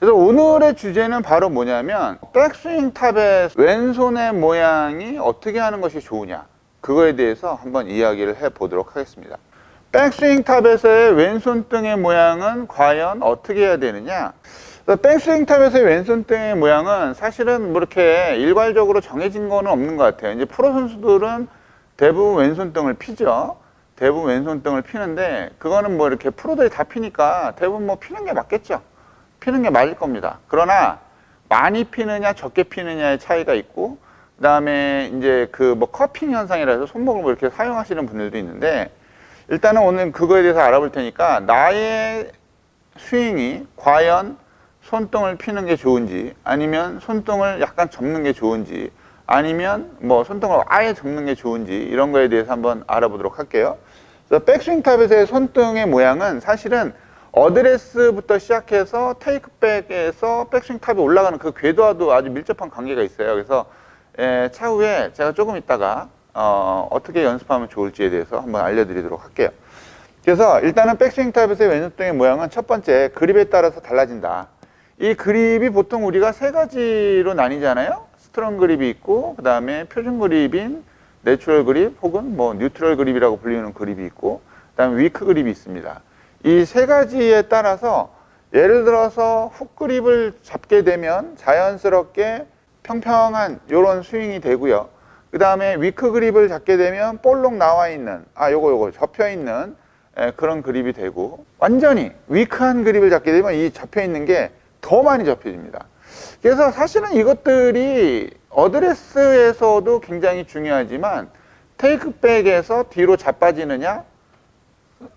그래서 오늘의 주제는 바로 뭐냐면 백스윙 탑의 왼손의 모양이 어떻게 하는 것이 좋으냐 그거에 대해서 한번 이야기를 해 보도록 하겠습니다. 백스윙 탑에서의 왼손 등의 모양은 과연 어떻게 해야 되느냐? 백스윙 탑에서의 왼손 등의 모양은 사실은 뭐 이렇게 일괄적으로 정해진 거는 없는 것 같아요. 이제 프로 선수들은 대부분 왼손 등을 피죠. 대부분 왼손 등을 피는데 그거는 뭐 이렇게 프로들이 다 피니까 대부분 뭐 피는 게 맞겠죠. 피는 게 맞을 겁니다. 그러나 많이 피느냐 적게 피느냐의 차이가 있고 그다음에 이제 그 뭐 커핑 현상이라 해서 손목을 뭐 이렇게 사용하시는 분들도 있는데 일단은 오늘 그거에 대해서 알아볼 테니까 나의 스윙이 과연 손등을 피는 게 좋은지 아니면 손등을 약간 접는 게 좋은지 아니면 뭐 손등을 아예 접는 게 좋은지 이런 거에 대해서 한번 알아보도록 할게요. 그래서 백스윙 탑에서의 손등의 모양은 사실은 어드레스부터 시작해서 테이크백에서 백스윙 탑에 올라가는 그 궤도와도 아주 밀접한 관계가 있어요. 그래서 에, 차후에 제가 조금 있다가 어, 어떻게 연습하면 좋을지에 대해서 한번 알려드리도록 할게요. 그래서 일단은 백스윙 탑에서의 왼손등의 모양은 첫 번째 그립에 따라서 달라진다. 이 그립이 보통 우리가 세 가지로 나뉘잖아요. 스트롱 그립이 있고 그 다음에 표준 그립인 내추럴 그립 혹은 뭐 뉴트럴 그립이라고 불리는 그립이 있고 그 다음에 위크 그립이 있습니다. 이 세 가지에 따라서 예를 들어서 훅 그립을 잡게 되면 자연스럽게 평평한 이런 스윙이 되고요. 그 다음에 위크 그립을 잡게 되면 볼록 나와 있는 아 요거 요거 접혀 있는 에, 그런 그립이 되고 완전히 위크한 그립을 잡게 되면 이 접혀 있는 게 더 많이 접혀집니다. 그래서 사실은 이것들이 어드레스에서도 굉장히 중요하지만 테이크백에서 뒤로 자빠지느냐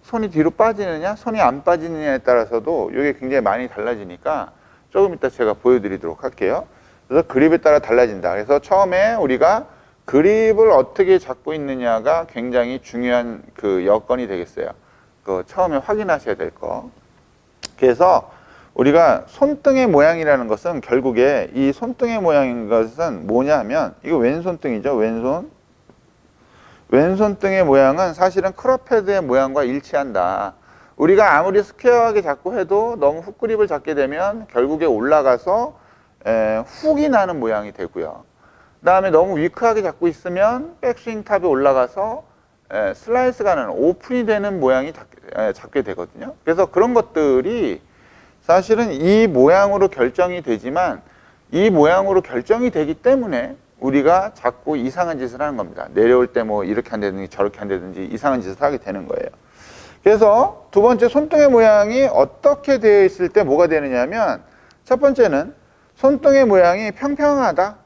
손이 뒤로 빠지느냐 손이 안 빠지느냐에 따라서도 이게 굉장히 많이 달라지니까 조금 이따 제가 보여드리도록 할게요. 그래서 그립에 따라 달라진다. 그래서 처음에 우리가 그립을 어떻게 잡고 있느냐가 굉장히 중요한 그 여건이 되겠어요. 그 처음에 확인하셔야 될 거. 그래서 우리가 손등의 모양이라는 것은 결국에 이 손등의 모양인 것은 뭐냐 하면 이거 왼손등이죠. 왼손. 왼손등의 모양은 사실은 크로패드의 모양과 일치한다. 우리가 아무리 스퀘어하게 잡고 해도 너무 훅 그립을 잡게 되면 결국에 올라가서 에, 훅이 나는 모양이 되고요. 그 다음에 너무 위크하게 잡고 있으면 백스윙 탑에 올라가서 에, 슬라이스가 나는 오픈이 되는 모양이 잡, 에, 잡게 되거든요. 그래서 그런 것들이 사실은 이 모양으로 결정이 되지만 이 모양으로 결정이 되기 때문에 우리가 자꾸 이상한 짓을 하는 겁니다. 내려올 때 뭐 이렇게 한다든지 저렇게 한다든지 이상한 짓을 하게 되는 거예요. 그래서 두 번째 손등의 모양이 어떻게 되어 있을 때 뭐가 되느냐면 첫 번째는 손등의 모양이 평평하다.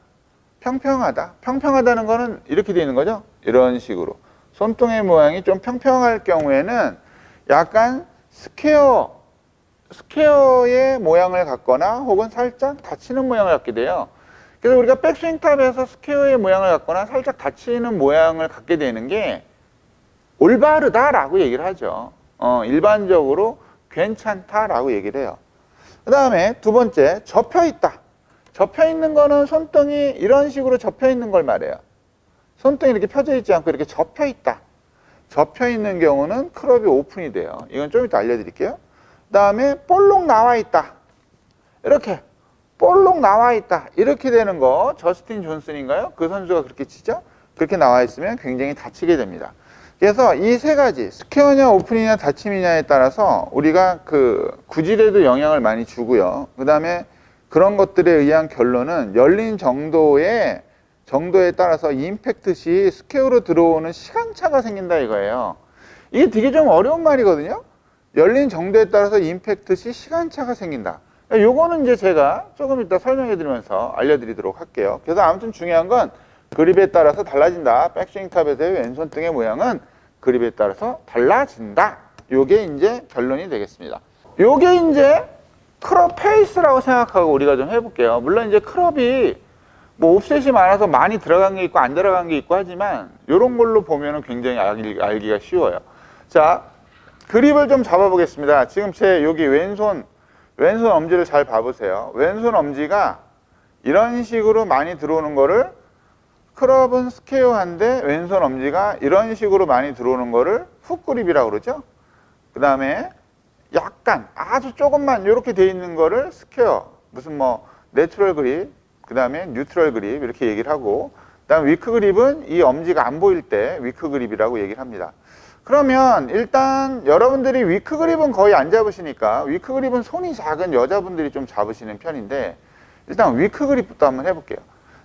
평평하다. 평평하다는 거는 이렇게 되어 있는 거죠. 이런 식으로. 손등의 모양이 좀 평평할 경우에는 약간 스퀘어 스퀘어의 모양을 갖거나 혹은 살짝 닫히는 모양을 갖게 돼요. 그래서 우리가 백스윙 탑에서 스퀘어의 모양을 갖거나 살짝 닫히는 모양을 갖게 되는 게 올바르다라고 얘기를 하죠. 어, 일반적으로 괜찮다라고 얘기를 해요. 그 다음에 두 번째, 접혀 있다. 접혀 있는 거는 손등이 이런 식으로 접혀 있는 걸 말해요. 손등이 이렇게 펴져 있지 않고 이렇게 접혀 있다. 접혀 있는 경우는 크롭이 오픈이 돼요. 이건 좀 이따 알려드릴게요. 그 다음에 볼록 나와 있다. 이렇게 볼록 나와 있다. 이렇게 되는 거 저스틴 존슨인가요? 그 선수가 그렇게 치죠? 그렇게 나와 있으면 굉장히 다치게 됩니다. 그래서 이 세 가지 스퀘어냐 오픈이냐 닫힘이냐에 따라서 우리가 그 구질에도 영향을 많이 주고요. 그 다음에 그런 것들에 의한 결론은 열린 정도의 정도에 따라서 임팩트 시 스퀘어로 들어오는 시간차가 생긴다 이거예요. 이게 되게 좀 어려운 말이거든요. 열린 정도에 따라서 임팩트 시 시간차가 생긴다. 요거는 이제 제가 조금 이따 설명해 드리면서 알려드리도록 할게요. 그래서 아무튼 중요한 건 그립에 따라서 달라진다. 백스윙 탑에서의 왼손 등의 모양은 그립에 따라서 달라진다. 요게 이제 결론이 되겠습니다. 요게 이제 크롭 페이스라고 생각하고 우리가 좀 해볼게요. 물론 이제 크롭이 뭐 옵셋이 많아서 많이 들어간 게 있고 안 들어간 게 있고 하지만 이런 걸로 보면은 굉장히 알기, 알기가 쉬워요. 자, 그립을 좀 잡아보겠습니다. 지금 제 여기 왼손 왼손 엄지를 잘 봐보세요. 왼손 엄지가 이런 식으로 많이 들어오는 거를 크롭은 스퀘어한데 왼손 엄지가 이런 식으로 많이 들어오는 거를 훅 그립이라고 그러죠. 그 다음에 약간 아주 조금만 이렇게 돼 있는 거를 스퀘어 무슨 뭐 내추럴 그립 그 다음에 뉴트럴 그립 이렇게 얘기를 하고 그 다음 위크 그립은 이 엄지가 안 보일 때 위크 그립이라고 얘기를 합니다. 그러면 일단 여러분들이 위크 그립은 거의 안 잡으시니까 위크 그립은 손이 작은 여자분들이 좀 잡으시는 편인데 일단 위크 그립부터 한번 해볼게요.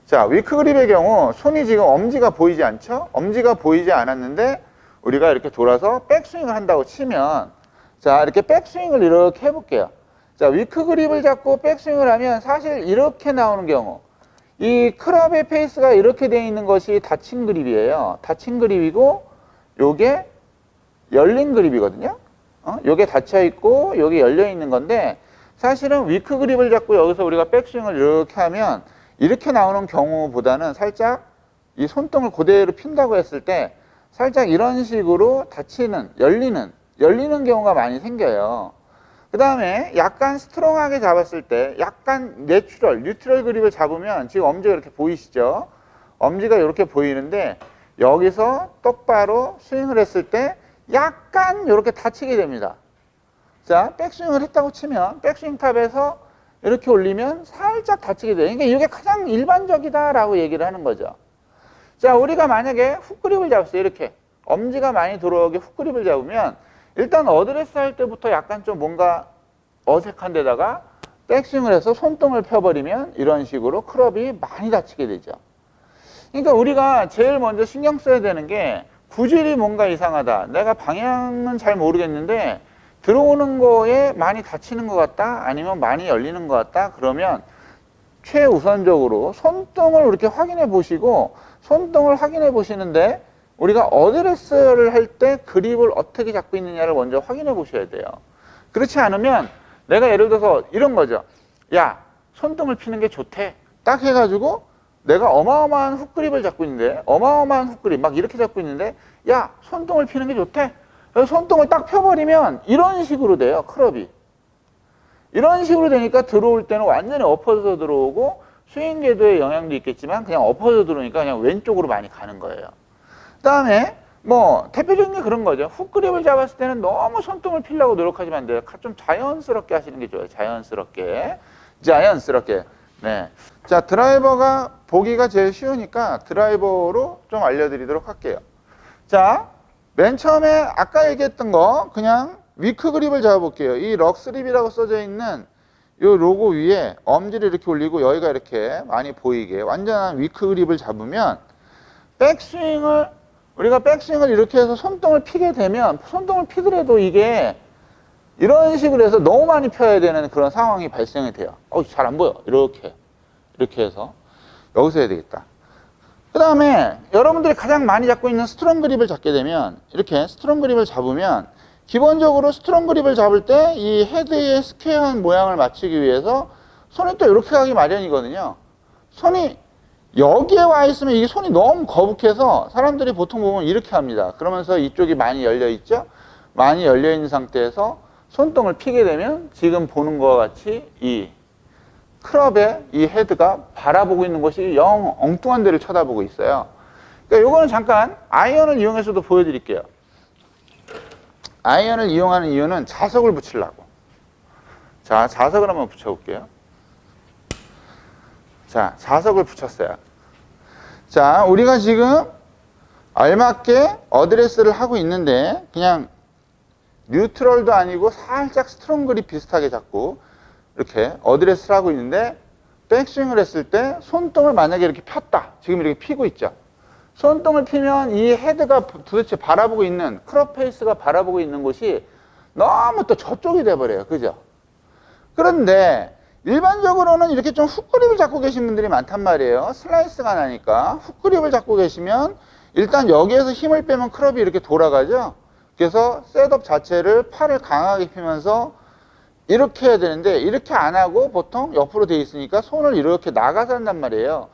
자, 위크 그립의 경우 손이 지금 엄지가 보이지 않죠? 엄지가 보이지 않았는데 우리가 이렇게 돌아서 백스윙을 한다고 치면 자, 이렇게 백스윙을 이렇게 해볼게요. 자, 위크 그립을 잡고 백스윙을 하면 사실 이렇게 나오는 경우 이 클럽의 페이스가 이렇게 되어 있는 것이 닫힌 그립이에요. 닫힌 그립이고 요게 열린 그립이거든요. 어? 요게 닫혀 있고 요게 열려 있는 건데 사실은 위크 그립을 잡고 여기서 우리가 백스윙을 이렇게 하면 이렇게 나오는 경우보다는 살짝 이 손등을 그대로 핀다고 했을 때 살짝 이런 식으로 닫히는 열리는 열리는 경우가 많이 생겨요. 그 다음에 약간 스트롱하게 잡았을 때 약간 내추럴, 뉴트럴 그립을 잡으면 지금 엄지가 이렇게 보이시죠? 엄지가 이렇게 보이는데 여기서 똑바로 스윙을 했을 때 약간 이렇게 다치게 됩니다. 자, 백스윙을 했다고 치면 백스윙 탑에서 이렇게 올리면 살짝 다치게 돼요. 그러니까 이게 가장 일반적이다라고 얘기를 하는 거죠. 자, 우리가 만약에 훅그립을 잡았어요. 이렇게 엄지가 많이 들어오게 훅그립을 잡으면 일단 어드레스 할 때부터 약간 좀 뭔가 어색한 데다가 백스윙을 해서 손등을 펴버리면 이런 식으로 클럽이 많이 다치게 되죠. 그러니까 우리가 제일 먼저 신경 써야 되는 게 구질이 뭔가 이상하다. 내가 방향은 잘 모르겠는데 들어오는 거에 많이 다치는 것 같다. 아니면 많이 열리는 것 같다. 그러면 최우선적으로 손등을 이렇게 확인해 보시고 손등을 확인해 보시는데 우리가 어드레스를 할 때 그립을 어떻게 잡고 있느냐를 먼저 확인해 보셔야 돼요. 그렇지 않으면 내가 예를 들어서 이런 거죠. 야, 손등을 피는 게 좋대. 딱 해가지고 내가 어마어마한 훅그립을 잡고 있는데 어마어마한 훅그립 막 이렇게 잡고 있는데 야, 손등을 피는 게 좋대. 손등을 딱 펴버리면 이런 식으로 돼요. 클럽이. 이런 식으로 되니까 들어올 때는 완전히 엎어져 들어오고 스윙 궤도의 영향도 있겠지만 그냥 엎어져 들어오니까 그냥 왼쪽으로 많이 가는 거예요. 그 다음에 뭐 대표적인 게 그런 거죠. 훅그립을 잡았을 때는 너무 손등을 피려고 노력하시면 안 돼요. 좀 자연스럽게 하시는 게 좋아요. 자연스럽게. 자연스럽게. 네. 자, 드라이버가 보기가 제일 쉬우니까 드라이버로 좀 알려드리도록 할게요. 자, 맨 처음에 아까 얘기했던 거 그냥 위크 그립을 잡아볼게요. 이 럭스립이라고 써져 있는 이 로고 위에 엄지를 이렇게 올리고 여기가 이렇게 많이 보이게 완전한 위크 그립을 잡으면 백스윙을 우리가 백스윙을 이렇게 해서 손등을 피게 되면 손등을 피더라도 이게 이런 식으로 해서 너무 많이 펴야 되는 그런 상황이 발생이 돼요. 어, 잘 안 보여. 이렇게. 이렇게 해서 여기서 해야 되겠다. 그 다음에 여러분들이 가장 많이 잡고 있는 스트롱 그립을 잡게 되면 이렇게 스트롱 그립을 잡으면 기본적으로 스트롱 그립을 잡을 때 이 헤드의 스퀘어한 모양을 맞추기 위해서 손이 또 이렇게 가기 마련이거든요. 손이 여기에 와 있으면 이게 손이 너무 거북해서 사람들이 보통 보면 이렇게 합니다. 그러면서 이쪽이 많이 열려 있죠? 많이 열려 있는 상태에서 손등을 피게 되면 지금 보는 것과 같이 이 클럽의 이 헤드가 바라보고 있는 것이 영 엉뚱한 데를 쳐다보고 있어요. 그러니까 요거는 잠깐 아이언을 이용해서도 보여드릴게요. 아이언을 이용하는 이유는 자석을 붙이려고. 자, 자석을 한번 붙여볼게요. 자, 자석을 붙였어요. 자, 우리가 지금 알맞게 어드레스를 하고 있는데 그냥 뉴트럴도 아니고 살짝 스트롱 그립 비슷하게 잡고 이렇게 어드레스를 하고 있는데 백스윙을 했을 때 손등을 만약에 이렇게 폈다. 지금 이렇게 피고 있죠. 손등을 피면 이 헤드가 도대체 바라보고 있는 크롭 페이스가 바라보고 있는 곳이 너무 또 저쪽이 돼버려요. 그죠? 그런데 일반적으로는 이렇게 좀 훅그립을 잡고 계신 분들이 많단 말이에요. 슬라이스가 나니까 훅그립을 잡고 계시면 일단 여기에서 힘을 빼면 크롭이 이렇게 돌아가죠. 그래서 셋업 자체를 팔을 강하게 피면서 이렇게 해야 되는데 이렇게 안 하고 보통 옆으로 돼 있으니까 손을 이렇게 나가서 한단 말이에요.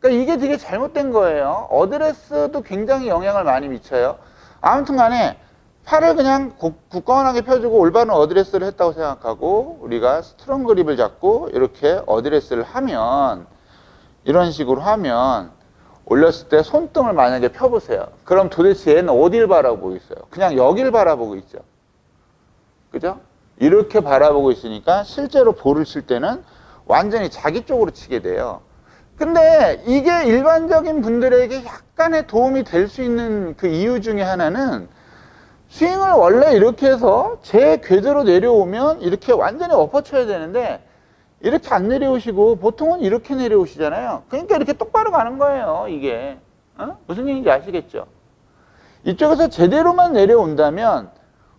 그러니까 이게 되게 잘못된 거예요. 어드레스도 굉장히 영향을 많이 미쳐요. 아무튼 간에 팔을 그냥 구- 굳건하게 펴주고 올바른 어드레스를 했다고 생각하고 우리가 스트롱 그립을 잡고 이렇게 어드레스를 하면 이런 식으로 하면 올렸을 때 손등을 만약에 펴보세요. 그럼 도대체 얘는 어딜 바라보고 있어요? 그냥 여길 바라보고 있죠. 그죠? 이렇게 바라보고 있으니까 실제로 볼을 칠 때는 완전히 자기 쪽으로 치게 돼요. 근데 이게 일반적인 분들에게 약간의 도움이 될 수 있는 그 이유 중에 하나는 스윙을 원래 이렇게 해서 제 궤대로 내려오면 이렇게 완전히 엎어쳐야 되는데 이렇게 안 내려오시고 보통은 이렇게 내려오시잖아요. 그러니까 이렇게 똑바로 가는 거예요, 이게. 어? 무슨 얘기인지 아시겠죠? 이쪽에서 제대로만 내려온다면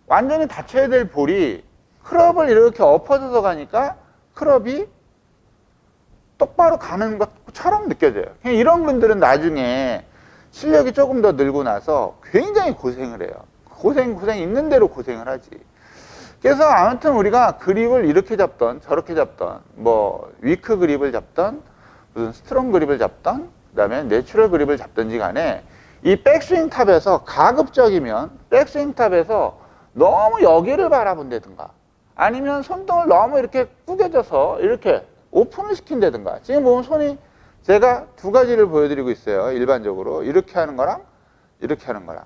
완전히 닫혀야 될 볼이 클럽을 이렇게 엎어져서 가니까 클럽이 똑바로 가는 것처럼 느껴져요. 그냥 이런 분들은 나중에 실력이 조금 더 늘고 나서 굉장히 고생을 해요. 고생, 고생 있는 대로 고생을 하지. 그래서 아무튼 우리가 그립을 이렇게 잡던 저렇게 잡던 뭐 위크 그립을 잡던 무슨 스트롱 그립을 잡던 그 다음에 내추럴 그립을 잡든지 간에 이 백스윙 탑에서 가급적이면 백스윙 탑에서 너무 여기를 바라본다든가 아니면 손등을 너무 이렇게 구겨져서 이렇게 오픈을 시킨다든가 지금 보면 손이 제가 두 가지를 보여드리고 있어요 일반적으로. 이렇게 하는 거랑 이렇게 하는 거랑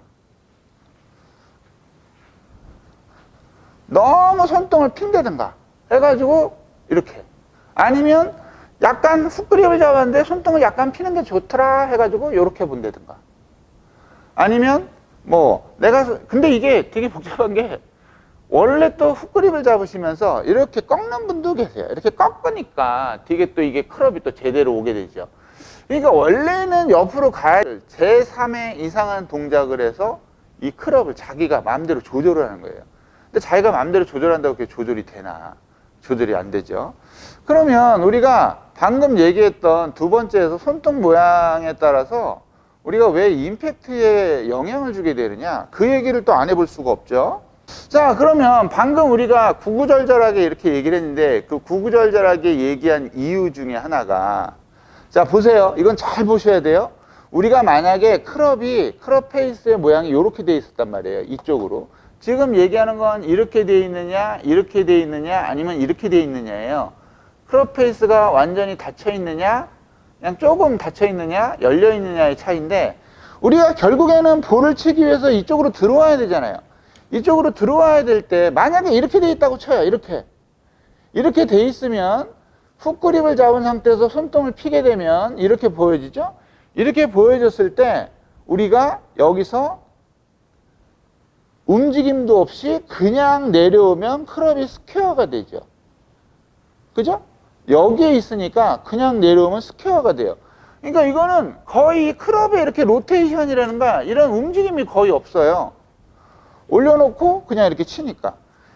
너무 손등을 핀다든가 해가지고 이렇게. 아니면 약간 훅그립을 잡았는데 손등을 약간 피는 게 좋더라 해가지고 이렇게 본다든가. 아니면 뭐 내가 서- 근데 이게 되게 복잡한 게 원래 또 훅그립을 잡으시면서 이렇게 꺾는 분도 계세요. 이렇게 꺾으니까 되게 또 이게 클럽이 또 제대로 오게 되죠. 그러니까 원래는 옆으로 가야 될 제3의 이상한 동작을 해서 이 클럽을 자기가 마음대로 조절을 하는 거예요 근데 자기가 마음대로 조절한다고 그게 조절이 되나? 조절이 안 되죠. 그러면 우리가 방금 얘기했던 두 번째에서 손등 모양에 따라서 우리가 왜 임팩트에 영향을 주게 되느냐? 그 얘기를 또 안 해볼 수가 없죠. 자, 그러면 방금 우리가 구구절절하게 이렇게 얘기를 했는데 그 구구절절하게 얘기한 이유 중에 하나가 자, 보세요. 이건 잘 보셔야 돼요. 우리가 만약에 클럽이 클럽 페이스의 모양이 이렇게 돼 있었단 말이에요. 이쪽으로. 지금 얘기하는 건 이렇게 돼 있느냐, 이렇게 돼 있느냐, 아니면 이렇게 돼 있느냐예요. 클럽 페이스가 완전히 닫혀 있느냐, 그냥 조금 닫혀 있느냐, 열려 있느냐의 차이인데 우리가 결국에는 볼을 치기 위해서 이쪽으로 들어와야 되잖아요. 이쪽으로 들어와야 될 때 만약에 이렇게 돼 있다고 쳐요. 이렇게. 이렇게 돼 있으면 훅 그립을 잡은 상태에서 손등을 피게 되면 이렇게 보여지죠? 이렇게 보여졌을 때 우리가 여기서 움직임도 없이 그냥 내려오면 클럽이 스퀘어가 되죠. 그죠? 여기에 있으니까 그냥 내려오면 스퀘어가 돼요. 그러니까 이거는 거의 클럽에 이렇게 로테이션이라는가 이런 움직임이 거의 없어요. 올려놓고 그냥 이렇게 치니까.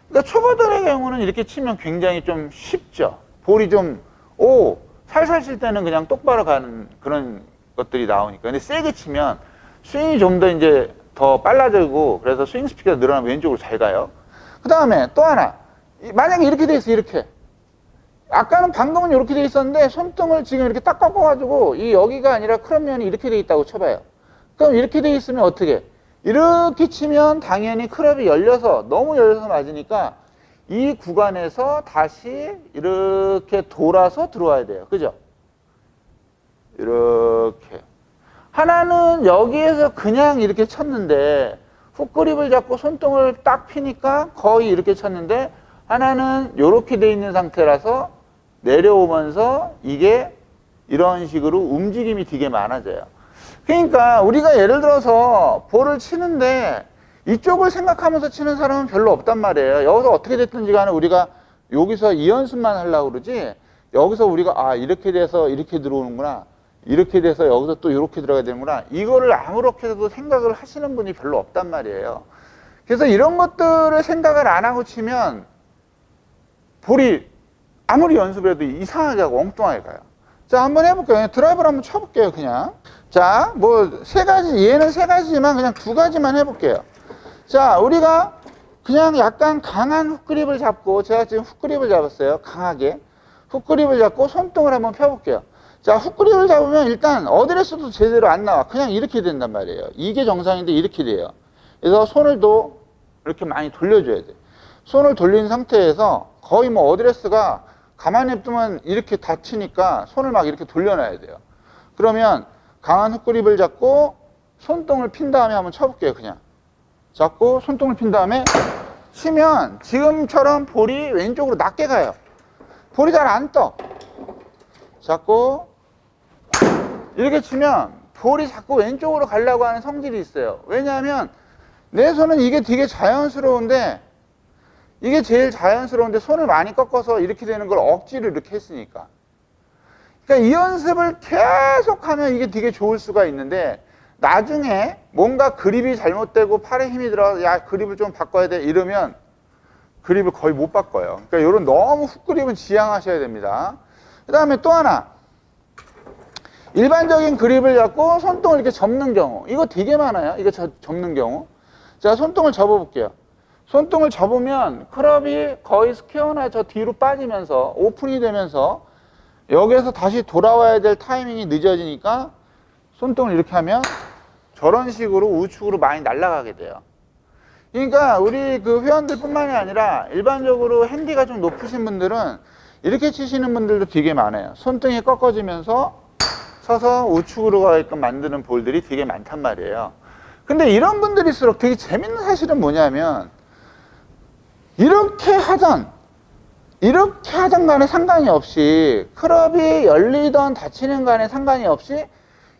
그러니까 초보들의 경우는 이렇게 치면 굉장히 좀 쉽죠. 볼이 좀, 오, 살살 칠 때는 그냥 똑바로 가는 그런 것들이 나오니까. 근데 세게 치면 스윙이 좀 더 이제 더 빨라지고 그래서 스윙 스피드가 늘어나면 왼쪽으로 잘 가요. 그 다음에 또 하나. 이- 만약에 이렇게 돼 있어, 이렇게. 아까는 방금은 이렇게 돼 있었는데 손등을 지금 이렇게 딱 꺾어가지고 이 여기가 아니라 크롭면이 이렇게 돼 있다고 쳐봐요. 그럼 이렇게 돼 있으면 어떻게? 이렇게 치면 당연히 클럽이 열려서 너무 열려서 맞으니까 이 구간에서 다시 이렇게 돌아서 들어와야 돼요. 그죠? 이렇게. 하나는 여기에서 그냥 이렇게 쳤는데 훅그립을 잡고 손등을 딱 피니까 거의 이렇게 쳤는데 하나는 이렇게 돼 있는 상태라서 내려오면서 이게 이런 식으로 움직임이 되게 많아져요. 그러니까 우리가 예를 들어서 볼을 치는데 이쪽을 생각하면서 치는 사람은 별로 없단 말이에요. 여기서 어떻게 됐든지 간에 우리가 여기서 이 연습만 하려고 그러지 여기서 우리가 아 이렇게 돼서 이렇게 들어오는구나 이렇게 돼서 여기서 또 이렇게 들어가야 되는구나 이거를 아무렇게도 생각을 하시는 분이 별로 없단 말이에요. 그래서 이런 것들을 생각을 안 하고 치면 볼이 아무리 연습을 해도 이상하게 하고 엉뚱하게 가요. 자, 한번 해볼게요. 드라이브를 한번 쳐볼게요, 그냥. 자, 뭐, 세 가지, 얘는 세 가지지만 그냥 두 가지만 해볼게요. 자, 우리가 그냥 약간 강한 훅그립을 잡고, 제가 지금 훅그립을 잡았어요. 강하게. 훅그립을 잡고 손등을 한번 펴볼게요. 자, 훅그립을 잡으면 일단 어드레스도 제대로 안 나와. 그냥 이렇게 된단 말이에요. 이게 정상인데 이렇게 돼요. 그래서 손을 또 이렇게 많이 돌려줘야 돼. 손을 돌린 상태에서 거의 뭐 어드레스가 가만히 냅두면 이렇게 다치니까 손을 막 이렇게 돌려놔야 돼요. 그러면 강한 훅그립을 잡고 손등을 핀 다음에 한번 쳐볼게요, 그냥. 잡고 손등을 핀 다음에 치면 지금처럼 볼이 왼쪽으로 낮게 가요. 볼이 잘 안 떠. 자꾸 이렇게 치면 볼이 자꾸 왼쪽으로 가려고 하는 성질이 있어요. 왜냐하면 내 손은 이게 되게 자연스러운데 이게 제일 자연스러운데 손을 많이 꺾어서 이렇게 되는 걸 억지로 이렇게 했으니까. 그러니까 이 연습을 계속 하면 이게 되게 좋을 수가 있는데 나중에 뭔가 그립이 잘못되고 팔에 힘이 들어 야 그립을 좀 바꿔야 돼 이러면 그립을 거의 못 바꿔요. 그러니까 이런 너무 훅 그립은 지양하셔야 됩니다. 그 다음에 또 하나 일반적인 그립을 잡고 손등을 이렇게 접는 경우 이거 되게 많아요. 이거 저- 접는 경우 자 손등을 접어 볼게요. 손등을 접으면 크롭이 거의 스퀘어나 저 뒤로 빠지면서 오픈이 되면서 여기에서 다시 돌아와야 될 타이밍이 늦어지니까 손등을 이렇게 하면 저런 식으로 우측으로 많이 날아가게 돼요. 그러니까 우리 그 회원들 뿐만이 아니라 일반적으로 핸디가 좀 높으신 분들은 이렇게 치시는 분들도 되게 많아요. 손등이 꺾어지면서 서서 우측으로 가게끔 만드는 볼들이 되게 많단 말이에요. 근데 이런 분들일수록 되게 재밌는 사실은 뭐냐면 이렇게 하던 이렇게 하던 간에 상관이 없이 클럽이 열리던 닫히는 간에 상관이 없이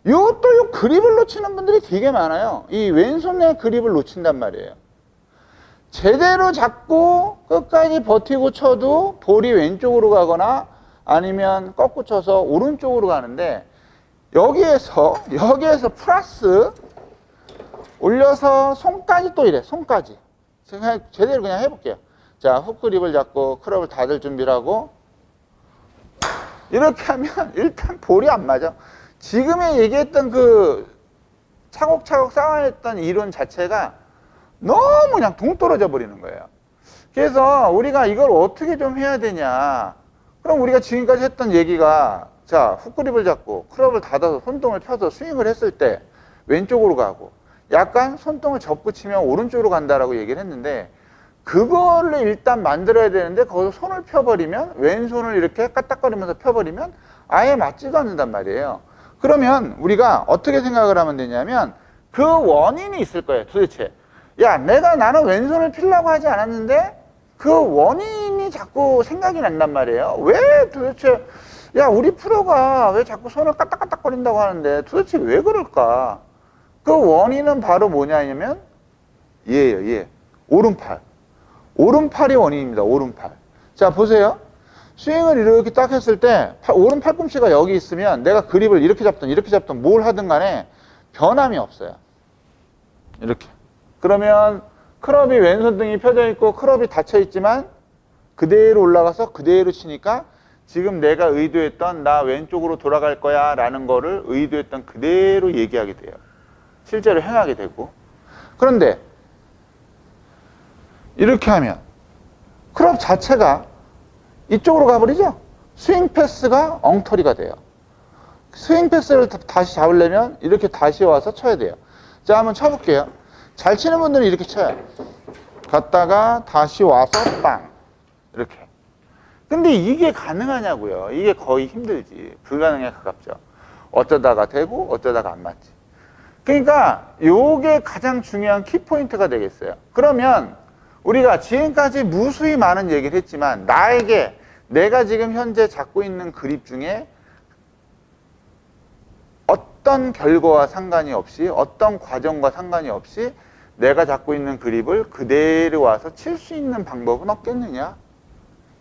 요또요 그립을 놓치는 분들이 되게 많아요. 이 왼손에 그립을 놓친단 말이에요. 제대로 잡고 끝까지 버티고 쳐도 볼이 왼쪽으로 가거나 아니면 꺾고 쳐서 오른쪽으로 가는데 여기에서 여기에서 플러스 올려서 손까지 또 이래 손까지. 그냥 제대로 그냥 해볼게요. 자 훅그립을 잡고 클럽을 닫을 준비를 하고. 이렇게 하면 일단 볼이 안 맞아. 지금에 얘기했던 그 차곡차곡 쌓아냈던 이론 자체가 너무 그냥 동떨어져 버리는 거예요. 그래서 우리가 이걸 어떻게 좀 해야 되냐. 그럼 우리가 지금까지 했던 얘기가 자 훅그립을 잡고 클럽을 닫아서 손등을 펴서 스윙을 했을 때 왼쪽으로 가고 약간 손등을 접고 치면 오른쪽으로 간다라고 얘기를 했는데 그거를 일단 만들어야 되는데 거기서 손을 펴버리면 왼손을 이렇게 까딱거리면서 펴버리면 아예 맞지도 않는단 말이에요. 그러면 우리가 어떻게 생각을 하면 되냐면 그 원인이 있을 거예요 도대체. 야 내가 나는 왼손을 피려고 하지 않았는데 그 원인이 자꾸 생각이 난단 말이에요. 왜 도대체 야 우리 프로가 왜 자꾸 손을 까딱까딱 거린다고 하는데 도대체 왜 그럴까? 그 원인은 바로 뭐냐면 얘예요 얘. 오른팔. 오른팔이 원인입니다 오른팔. 자 보세요. 스윙을 이렇게 딱 했을 때 팔- 오른 팔꿈치가 여기 있으면 내가 그립을 이렇게 잡든 이렇게 잡든 뭘 하든 간에 변함이 없어요. 이렇게. 그러면 클럽이 왼손 등이 펴져 있고 클럽이 닫혀 있지만 그대로 올라가서 그대로 치니까 지금 내가 의도했던 나 왼쪽으로 돌아갈 거야 라는 거를 의도했던 그대로 얘기하게 돼요. 실제로 행하게 되고. 그런데 이렇게 하면 클럽 자체가 이쪽으로 가버리죠? 스윙 패스가 엉터리가 돼요. 스윙 패스를 다- 다시 잡으려면 이렇게 다시 와서 쳐야 돼요. 자, 한번 쳐볼게요. 잘 치는 분들은 이렇게 쳐요. 갔다가 다시 와서 빵. 근데 이게 가능하냐고요. 이게 거의 힘들지. 불가능에 가깝죠. 어쩌다가 되고 어쩌다가 안 맞지. 그러니까 요게 가장 중요한 키포인트가 되겠어요. 그러면 우리가 지금까지 무수히 많은 얘기를 했지만 나에게 내가 지금 현재 잡고 있는 그립 중에 어떤 결과와 상관이 없이 어떤 과정과 상관이 없이 내가 잡고 있는 그립을 그대로 와서 칠 수 있는 방법은 없겠느냐?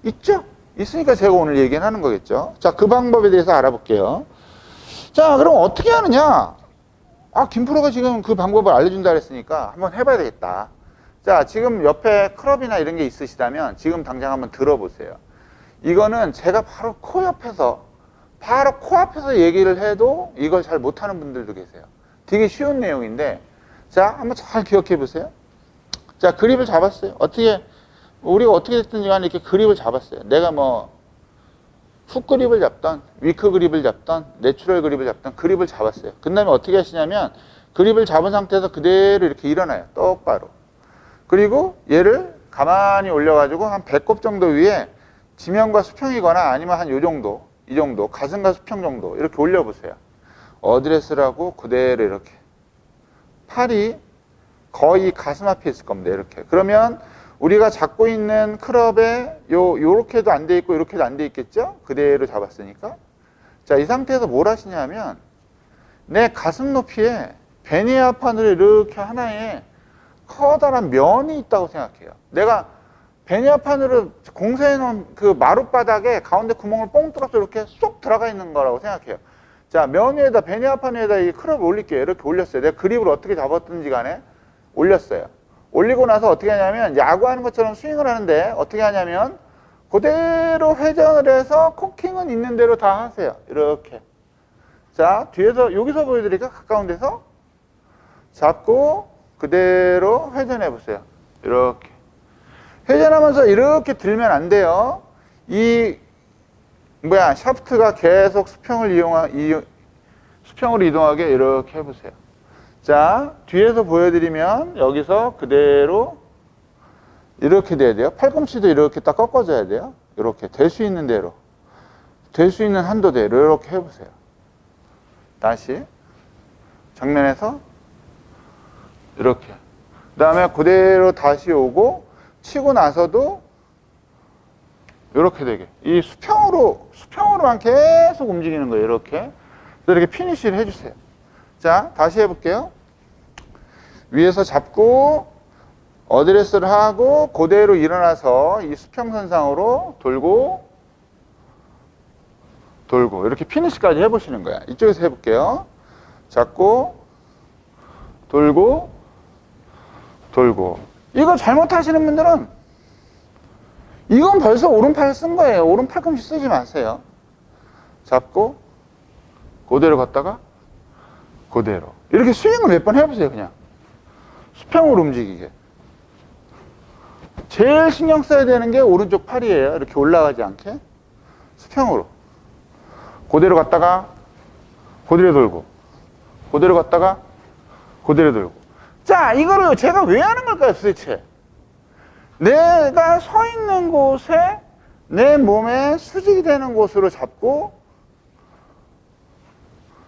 있죠? 있으니까 제가 오늘 얘기하는 거겠죠. 자, 그 방법에 대해서 알아볼게요. 자, 그럼 어떻게 하느냐? 아, 김프로가 지금 그 방법을 알려준다 그랬으니까 한번 해봐야 되겠다. 자, 지금 옆에 클럽이나 이런 게 있으시다면 지금 당장 한번 들어보세요. 이거는 제가 바로 코 옆에서, 바로 코앞에서 얘기를 해도 이걸 잘 못하는 분들도 계세요. 되게 쉬운 내용인데, 자, 한번 잘 기억해 보세요. 자, 그립을 잡았어요. 어떻게, 우리가 어떻게 됐든지 간에 이렇게 그립을 잡았어요. 내가 뭐, 훅 그립을 잡던, 위크 그립을 잡던, 내추럴 그립을 잡던 그립을 잡았어요. 그 다음에 어떻게 하시냐면, 그립을 잡은 상태에서 그대로 이렇게 일어나요. 똑바로. 그리고 얘를 가만히 올려가지고 한 배꼽 정도 위에 지면과 수평이거나 아니면 한 요 정도, 이 정도, 가슴과 수평 정도 이렇게 올려보세요. 어드레스라고 그대로 이렇게. 팔이 거의 가슴 앞에 있을 겁니다. 이렇게. 그러면 우리가 잡고 있는 클럽에 요 요렇게도 안 돼 있고 요렇게도 안 돼 있겠죠? 그대로 잡았으니까. 자, 이 상태에서 뭘 하시냐면 내 가슴 높이에 베니아판으로 이렇게 하나의 커다란 면이 있다고 생각해요. 내가 베니아판으로 공사해 놓은 그 마룻바닥에 가운데 구멍을 뽕 뚫어서 이렇게 쏙 들어가 있는 거라고 생각해요. 자, 면 위에다 베니아판 위에다 이 클럽을 올릴게요. 이렇게 올렸어요. 내가 그립을 어떻게 잡았든지 간에 올렸어요. 올리고 나서 어떻게 하냐면 야구하는 것처럼 스윙을 하는데 어떻게 하냐면 그대로 회전을 해서 코킹은 있는 대로 다 하세요. 이렇게. 자, 뒤에서 여기서 보여드릴까? 가까운 데서 잡고 그대로 회전해 보세요. 이렇게. 회전하면서 이렇게 들면 안 돼요. 이 뭐야 샤프트가 계속 수평을 이용하 이 수평으로 이동하게 이렇게 해보세요. 자 뒤에서 보여드리면 여기서 그대로 이렇게 돼야 돼요. 팔꿈치도 이렇게 딱 꺾어줘야 돼요. 이렇게 될 수 있는 대로 될 수 있는 한도대로 이렇게 해보세요. 다시 정면에서 이렇게 그 다음에 그대로 다시 오고 치고 나서도 이렇게 되게 이 수평으로 수평으로만 계속 움직이는 거예요 이렇게 이렇게 피니쉬를 해주세요 자 다시 해볼게요 위에서 잡고 어드레스를 하고 그대로 일어나서 이 수평선상으로 돌고 돌고 이렇게 피니쉬까지 해보시는 거야 이쪽에서 해볼게요 잡고 돌고 돌고 이거 잘못하시는 분들은 이건 벌써 오른팔 쓴 거예요. 오른 팔꿈치 쓰지 마세요. 잡고 그대로 갔다가 그대로. 이렇게 스윙을 몇 번 해보세요. 그냥. 수평으로 움직이게. 제일 신경 써야 되는 게 오른쪽 팔이에요. 이렇게 올라가지 않게. 수평으로. 그대로 갔다가 그대로 돌고. 그대로 갔다가 그대로 돌고. 자 이거를 제가 왜 하는 걸까요 도대체 내가 서 있는 곳에 내 몸에 수직이 되는 곳으로 잡고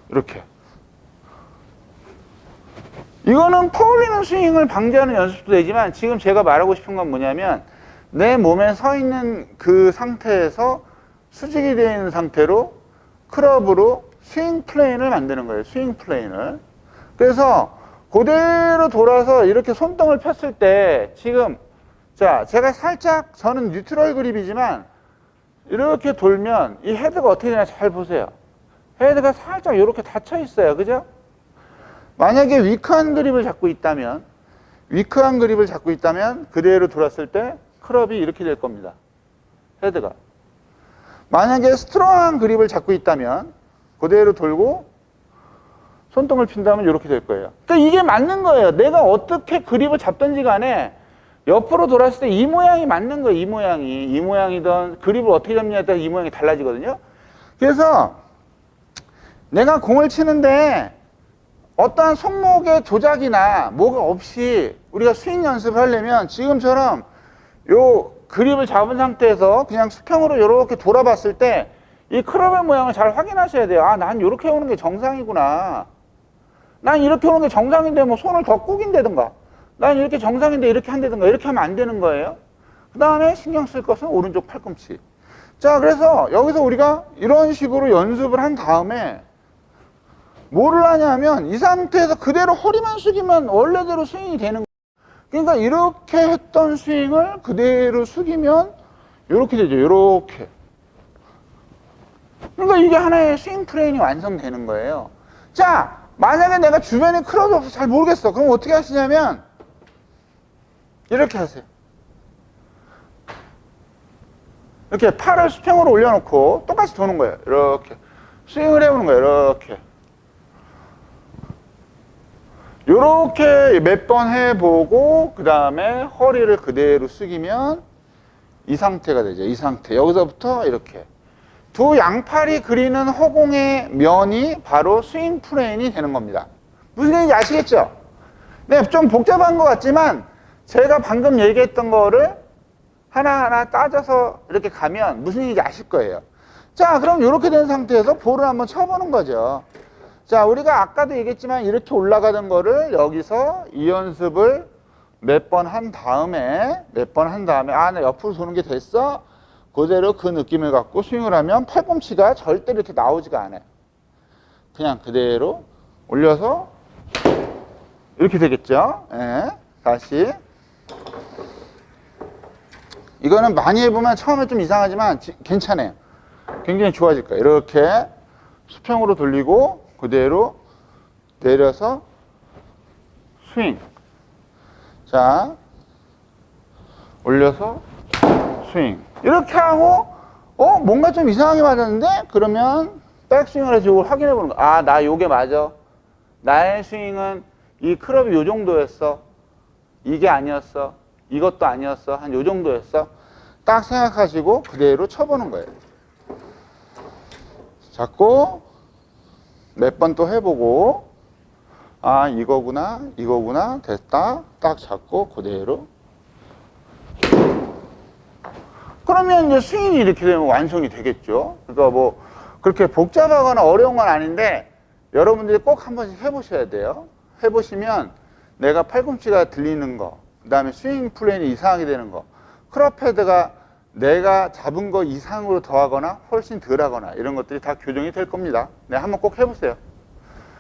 이렇게 이거는 퍼올리는 스윙을 방지하는 연습도 되지만 지금 제가 말하고 싶은 건 뭐냐면 내 몸에 서 있는 그 상태에서 수직이 되어 있는 상태로 클럽으로 스윙 플레인을 만드는 거예요. 스윙 플레인을. 그래서 그대로 돌아서 이렇게 손등을 폈을 때 지금 자, 제가 살짝 저는 뉴트럴 그립이지만 이렇게 돌면 이 헤드가 어떻게 되나 잘 보세요. 헤드가 살짝 이렇게 닫혀 있어요. 그죠? 만약에 위크한 그립을 잡고 있다면 위크한 그립을 잡고 있다면 그대로 돌았을 때 클럽이 이렇게 될 겁니다. 헤드가. 만약에 스트롱한 그립을 잡고 있다면 그대로 돌고 손등을 핀다면 이렇게 될 거예요. 그러니까 이게 맞는 거예요. 내가 어떻게 그립을 잡든지 간에 옆으로 돌았을 때 이 모양이 맞는 거예요. 이 모양이. 이 모양이든 그립을 어떻게 잡느냐에 따라 이 모양이 달라지거든요. 그래서 내가 공을 치는데 어떠한 손목의 조작이나 뭐가 없이 우리가 스윙 연습을 하려면 지금처럼 요 그립을 잡은 상태에서 그냥 수평으로 이렇게 돌아봤을 때이 클럽의 모양을 잘 확인하셔야 돼요. 아, 난 이렇게 오는 게 정상이구나. 난 이렇게 오는 게 정상인데 뭐 손을 더 꾸긴다든가. 난 이렇게 정상인데 이렇게 한다든가. 이렇게 하면 안 되는 거예요. 그 다음에 신경 쓸 것은 오른쪽 팔꿈치. 자, 그래서 여기서 우리가 이런 식으로 연습을 한 다음에 뭐를 하냐면 이 상태에서 그대로 허리만 숙이면 원래대로 스윙이 되는 거예요. 그러니까 이렇게 했던 스윙을 그대로 숙이면 이렇게 되죠. 이렇게. 그러니까 이게 하나의 스윙 플레인이 완성되는 거예요. 자, 만약에 내가 주변에 클럽이 없어서 잘 모르겠어. 그럼 어떻게 하시냐면 이렇게 하세요. 이렇게 팔을 수평으로 올려놓고 똑같이 도는 거예요. 이렇게. 스윙을 해보는 거예요. 이렇게. 이렇게 몇 번 해보고 그 다음에 허리를 그대로 숙이면 이 상태가 되죠. 이 상태. 여기서부터 이렇게. 두 양팔이 그리는 허공의 면이 바로 스윙 플레인이 되는 겁니다. 무슨 얘기인지 아시겠죠? 네, 좀 복잡한 것 같지만 제가 방금 얘기했던 거를 하나하나 따져서 이렇게 가면 무슨 얘기인지 아실 거예요. 자, 그럼 이렇게 된 상태에서 볼을 한번 쳐보는 거죠. 자, 우리가 아까도 얘기했지만 이렇게 올라가던 거를 여기서 이 연습을 몇 번 한 다음에 몇 번 한 다음에 아 나 옆으로 도는 게 됐어? 그대로 그 느낌을 갖고 스윙을 하면 팔꿈치가 절대 이렇게 나오지가 않아요. 그냥 그대로 올려서 이렇게 되겠죠? 예. 다시. 이거는 많이 해보면 처음에 좀 이상하지만 지- 괜찮아요. 굉장히 좋아질 거예요. 이렇게 수평으로 돌리고 그대로 내려서 스윙. 자 올려서 스윙. 이렇게 하고 어 뭔가 좀 이상하게 맞았는데 그러면 백스윙을 해서 이걸 확인해 보는 거야 아나 요게 맞아. 나의 스윙은 이 클럽이 요 정도였어. 이게 아니었어. 이것도 아니었어. 한 요 정도였어. 딱 생각하시고 그대로 쳐보는 거예요. 잡고 몇 번 또 해보고 아 이거구나 이거구나 됐다 딱 잡고 그대로. 그러면 이제 스윙이 이렇게 되면 완성이 되겠죠. 그러니까 뭐 그렇게 복잡하거나 어려운 건 아닌데 여러분들이 꼭 한 번씩 해보셔야 돼요. 해보시면 내가 팔꿈치가 들리는 거그 다음에 스윙 플레인이 이상하게 되는 거 크롭 헤드가 내가 잡은 거 이상으로 더하거나 훨씬 덜하거나 이런 것들이 다 교정이 될 겁니다. 네 한번 꼭 해보세요